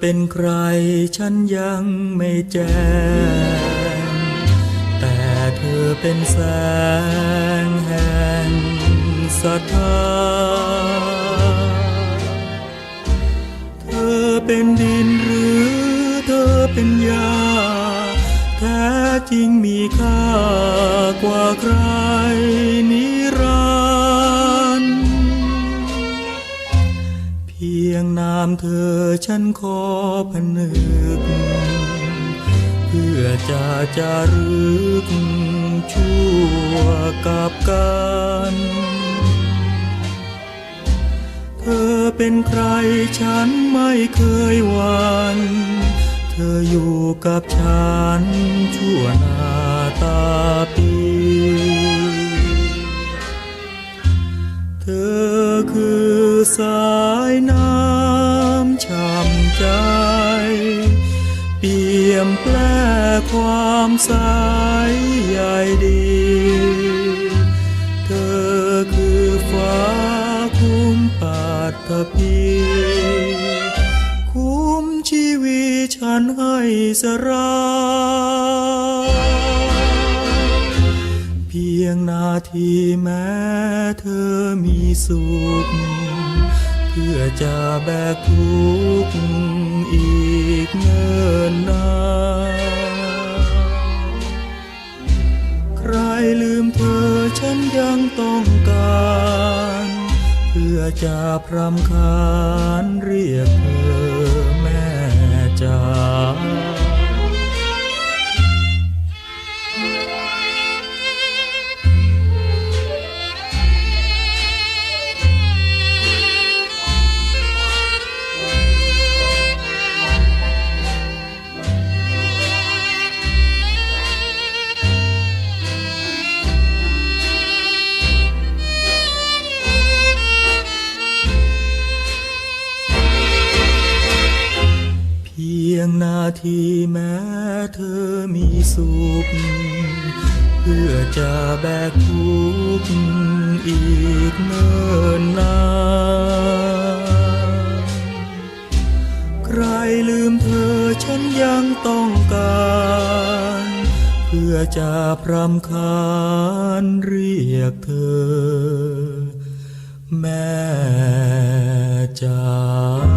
เป็นใครฉันยังไม่แจ้งแต่เธอเป็นแสงแห่งศรัทธาเธอเป็นดินหรือเธอเป็นยาแท้จริงมีค่ากว่าใครนิรันดร์เพียงนามเธอ ฉันขอพนึก เพื่อจะจารึกชั่วกับกันเธอเป็นใครฉันไม่เคยหวันเธออยู่กับฉันชั่วหนาตาปีเธอคือสายน้ำ ใจ เปี่ยมแปลความใสใยดี เธอคือฟ้าคุ้มปาดทพีคุ้มชีวิตฉันให้สราเพียงนาทีแม้เธอมีสุข เพื่อจะแบกทุกข์อีกเงินนานใครลืมเธอฉันยังต้องการ เพื่อจะพรำคาญเรี พียงนาทีแม้เธอมีสุข เพื่อจะแบกทุกข์อีกเนิ่นนานใครลืมเธอฉันยังต้องการ เพื่อจะพรำคาญเรียกเธอ แม่จ๋า